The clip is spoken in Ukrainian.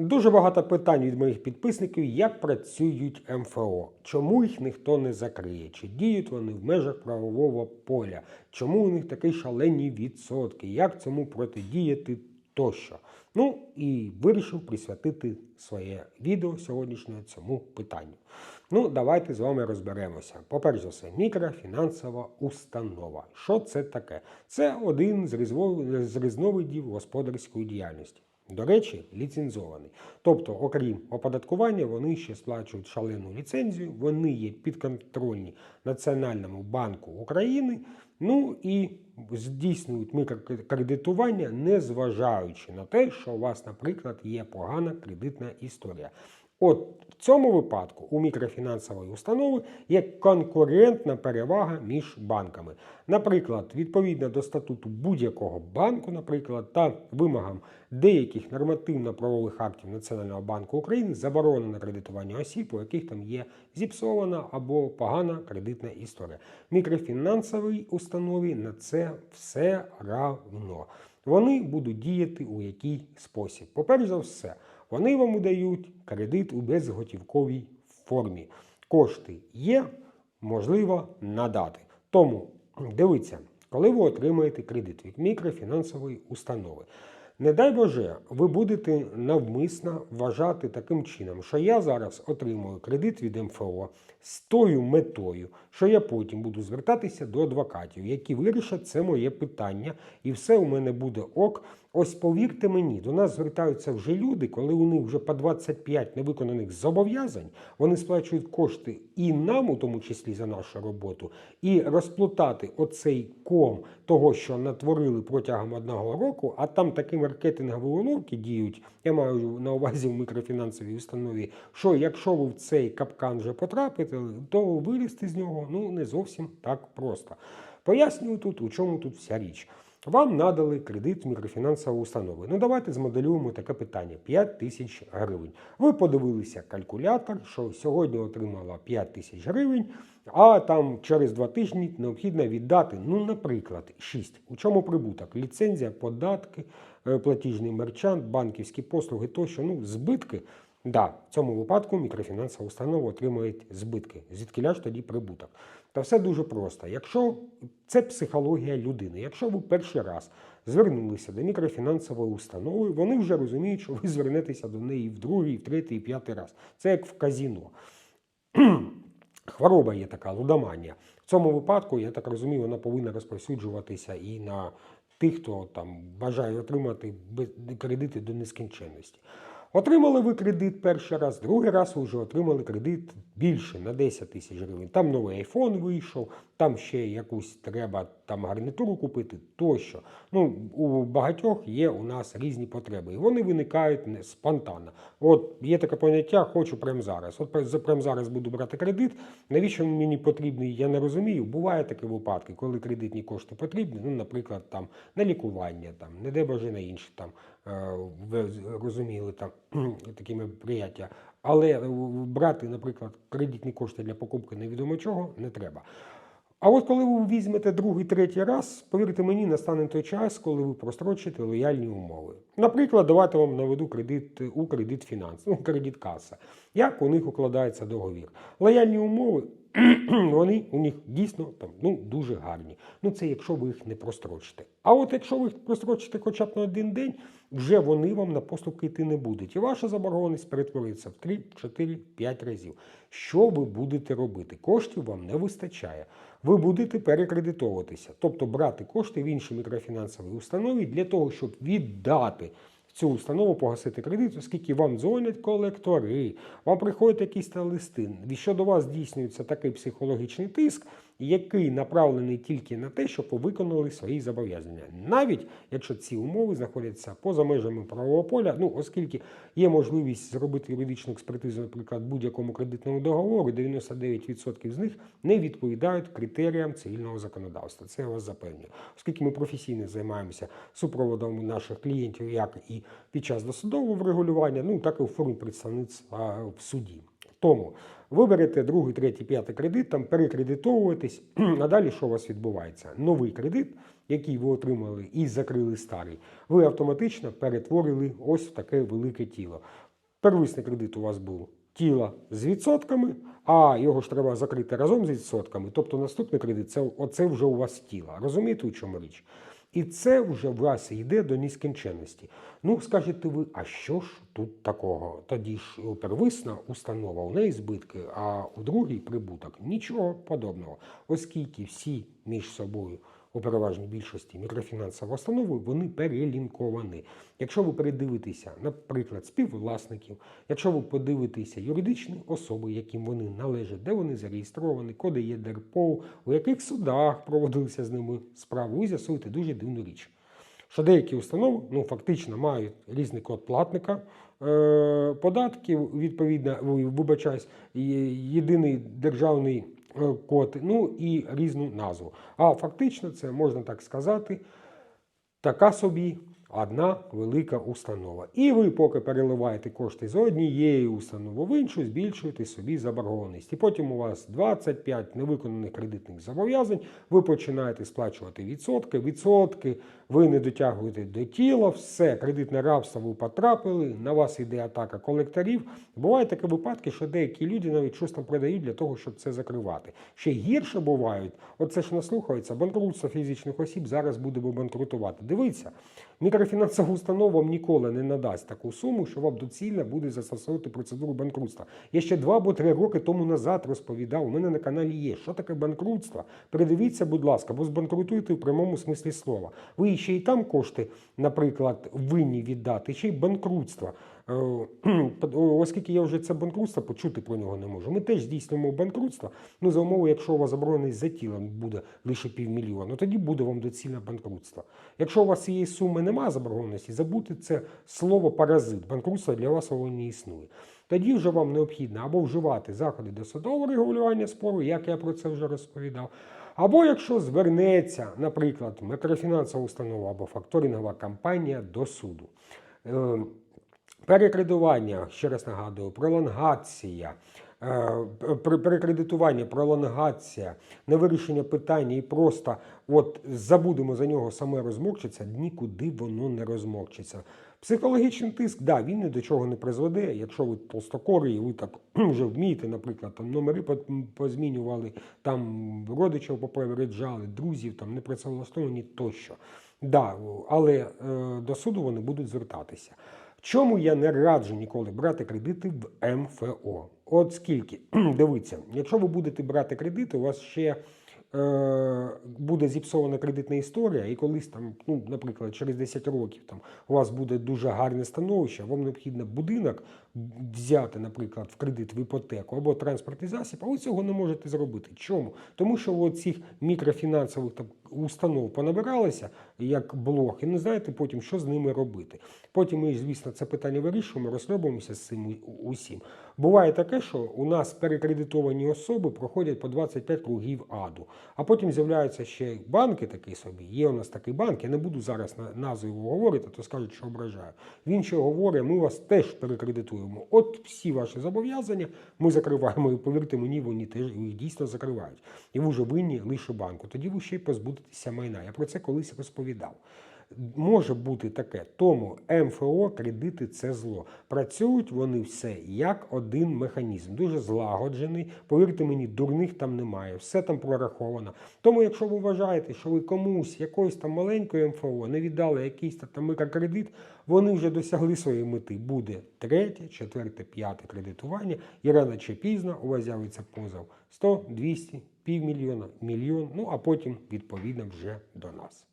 Дуже багато питань від моїх підписників, як працюють МФО, чому їх ніхто не закриє, чи діють вони в межах правового поля, чому у них такі шалені відсотки, як цьому протидіяти тощо. Ну і вирішив присвятити своє відео сьогоднішнє цьому питанню. Ну, давайте з вами розберемося. По-перше все, мікрофінансова установа. Що це таке? Це один з різновидів господарської діяльності. До речі, ліцензований. Тобто, окрім оподаткування, вони ще сплачують шалену ліцензію, вони є підконтрольні Національному банку України, ну і здійснюють мікрокредитування, незважаючи на те, що у вас, наприклад, є погана кредитна історія. От в цьому випадку у мікрофінансової установи є конкурентна перевага між банками. Наприклад, відповідно до статуту будь-якого банку, наприклад, та вимогам деяких нормативно-правових актів Національного банку України заборонено кредитування осіб, у яких там є зіпсована або погана кредитна історія. Мікрофінансовій установі на це все равно. Вони будуть діяти у який спосіб. По-перше за все, вони вам дають кредит у безготівковій формі. Кошти є, можливо надати. Тому дивіться, коли ви отримаєте кредит від мікрофінансової установи. Не дай Боже, ви будете навмисно вважати таким чином, що я зараз отримую кредит від МФО з тою метою, що я потім буду звертатися до адвокатів, які вирішать це моє питання, і все у мене буде ок. Ось повірте мені, до нас звертаються вже люди, коли у них вже по 25 невиконаних зобов'язань, вони сплачують кошти і нам, у тому числі за нашу роботу, і розплутати оцей ком того, що натворили протягом одного року, а там такі маркетингові уловки діють, я маю на увазі в мікрофінансовій установі, що якщо ви в цей капкан вже потрапите, то вилізти з нього ну не зовсім так просто. Пояснюю тут, у чому тут вся річ. Вам надали кредит мікрофінансової установи. Ну давайте змоделюємо таке питання: 5 тисяч гривень. Ви подивилися калькулятор, що сьогодні отримала 5 тисяч гривень, а там через два тижні необхідно віддати, ну, наприклад, 6. У чому прибуток? Ліцензія, податки, е, платіжний мерчант, банківські послуги тощо. Ну, збитки. Да, в цьому випадку мікрофінансова установа отримує збитки. Звідки ж тоді прибуток? Та все дуже просто. Якщо це психологія людини, якщо ви перший раз звернулися до мікрофінансової установи, вони вже розуміють, що ви звернетеся до неї в другий, в третій, і п'ятий раз. Це як в казіно. Хвороба є така, лудоманія. В цьому випадку, я так розумію, вона повинна розповсюджуватися і на тих, хто там бажає отримати кредити до нескінченності. Отримали ви кредит перший раз, другий раз ви вже отримали кредит більше на 10 тисяч гривень. Там новий айфон вийшов, там ще якусь треба там гарнітуру купити тощо. Ну, у багатьох є у нас різні потреби, і вони виникають не спонтанно. От є таке поняття, хочу прямо зараз. От пр- прямо зараз буду брати кредит. Навіщо мені потрібний, я не розумію. Буває такі випадки, коли кредитні кошти потрібні, ну, наприклад, там на лікування, там, не дай Боже на інші там е, ви розуміли там такі мероприяття. Але е, брати, наприклад, кредитні кошти для покупки невідомо чого не треба. А от коли ви візьмете другий, третій раз, повірте мені, настане той час, коли ви прострочите лояльні умови. Наприклад, давайте вам наведу кредит у кредит фінанс, ну, кредит каса. Як у них укладається договір? Лояльні умови, вони у них дійсно там, ну, дуже гарні. Ну, це якщо ви їх не прострочите. А от якщо ви їх прострочите хоча б на один день, вже вони вам на поступки йти не будуть. І ваша заборгованість перетвориться в 3, 4, 5 разів. Що ви будете робити? Коштів вам не вистачає. Ви будете перекредитовуватися, тобто брати кошти в іншій мікрофінансовій установі для того, щоб віддати в цю установу погасити кредит, оскільки вам дзвонять колектори, вам приходять якісь листи, і щодо вас здійснюється такий психологічний тиск, який направлений тільки на те, щоб виконали свої зобов'язання, навіть якщо ці умови знаходяться поза межами правового поля, ну оскільки є можливість зробити юридичну експертизу, наприклад, будь-якому кредитному договору, 99% з них не відповідають критеріям цивільного законодавства. Це я вас запевнюю. Оскільки ми професійно займаємося супроводом наших клієнтів, як і під час досудового врегулювання, ну так і в формі представництва в суді. Тому ви берете другий, третій, п'ятий кредит, там перекредитовуєтесь, а далі що у вас відбувається? Новий кредит, який ви отримали і закрили старий, ви автоматично перетворили ось в таке велике тіло. Первисний кредит у вас був тіла з відсотками, а його ж треба закрити разом з відсотками. Тобто наступний кредит це оце вже у вас тіла. Розумієте, у чому річ? І це вже в вас йде до нескінченності. Ну, скажете ви, а що ж тут такого? Тоді ж первисна установа, у неї збитки, а у другій прибуток. Нічого подобного, оскільки всі між собою у переважній більшості мікрофінансові установи вони перелінковані. Якщо ви передивитеся, наприклад, співвласників, якщо ви подивитеся юридичні особи, яким вони належать, де вони зареєстровані, коди є ДРПО, у яких судах проводилися з ними справи, ви з'ясуєте дуже дивну річ. Що деякі установи ну, фактично мають різний код платника е, податків, відповідно, ви- вибачаюсь, єдиний державний код, ну і різну назву. А фактично це можна так сказати, така собі одна велика установа. І ви, поки переливаєте кошти з однієї установи в іншу, збільшуєте собі заборгованість. І потім у вас 25 невиконаних кредитних зобов'язань, ви починаєте сплачувати відсотки. Відсотки ви не дотягуєте до тіла, все, кредитне рабство ви потрапили, на вас йде атака колекторів. Бувають такі випадки, що деякі люди навіть щось там продають для того, щоб це закривати. Ще гірше бувають, оце ж наслухається, банкрутство фізичних осіб зараз буде банкрутувати. Дивіться, мікрофінансова установа вам ніколи не надасть таку суму, що вам доцільно буде застосовувати процедуру банкрутства. Я ще два або три роки тому назад розповідав, у мене на каналі є, що таке банкрутство. Передивіться, будь ласка, бо збанкрутуєте в прямому смислі слова. Ви ще й там кошти, наприклад, винні віддати, ще й банкрутство. Е, Оскільки я вже це банкрутство, почути про нього не можу. Ми теж здійснюємо банкрутство. Ну, за умови, якщо у вас забороненість за тілом буде лише півмільйона, тоді буде вам доцільне банкрутство. Якщо у вас цієї суми немає заборгованості, забудьте це слово паразит. Банкрутство для вас воно не існує. Тоді вже вам необхідно або вживати заходи до судового регулювання спору, як я про це вже розповідав. Або якщо звернеться, наприклад, мікрофінансова установа або факторингова компанія до суду. Перекредування, ще раз нагадую, пролонгація, е, пер- перекредитування, пролонгація, невирішення питання і просто от забудемо за нього саме розмовчиться, нікуди воно не розмовчиться. Психологічний тиск, да, він ні до чого не призведе. Якщо ви толстокорі, і ви так вже вмієте, наприклад, там номери позмінювали, там родичів попереджали, друзів там не працевлаштовані тощо. Да, але е, до суду вони будуть звертатися. Чому я не раджу ніколи брати кредити в МФО? От скільки? Дивіться, якщо ви будете брати кредити, у вас ще е, буде зіпсована кредитна історія, і колись там, ну, наприклад, через 10 років там у вас буде дуже гарне становище, вам необхідно будинок взяти, наприклад, в кредит в іпотеку або транспортний засіб, а ви цього не можете зробити. Чому? Тому що у цих мікрофінансових установ понабиралися як блок, і не знаєте потім, що з ними робити. Потім ми, звісно, це питання вирішуємо, розслабуємося з цим усім. Буває таке, що у нас перекредитовані особи проходять по 25 кругів аду, а потім з'являються ще банки такі собі. Є у нас такий банк, я не буду зараз назву його говорити, то скажуть, що ображаю. Він ще говорить, ми вас теж перекредитуємо. От всі ваші зобов'язання ми закриваємо, і повірте мені, вони теж їх дійсно закривають. І ви вже винні лише банку. Тоді ви ще й позбудетеся майна. Я про це колись розповідав. Може бути таке, тому МФО кредити це зло. Працюють вони все як один механізм, дуже злагоджений. Повірте мені, дурних там немає, все там прораховано. Тому, якщо ви вважаєте, що ви комусь якоїсь там маленької МФО не віддали якийсь там мікрокредит, вони вже досягли своєї мети. Буде третє, четверте, п'яте кредитування, і рано чи пізно у вас з'явиться позов 100, 200, півмільйона, мільйон, ну а потім відповідно вже до нас.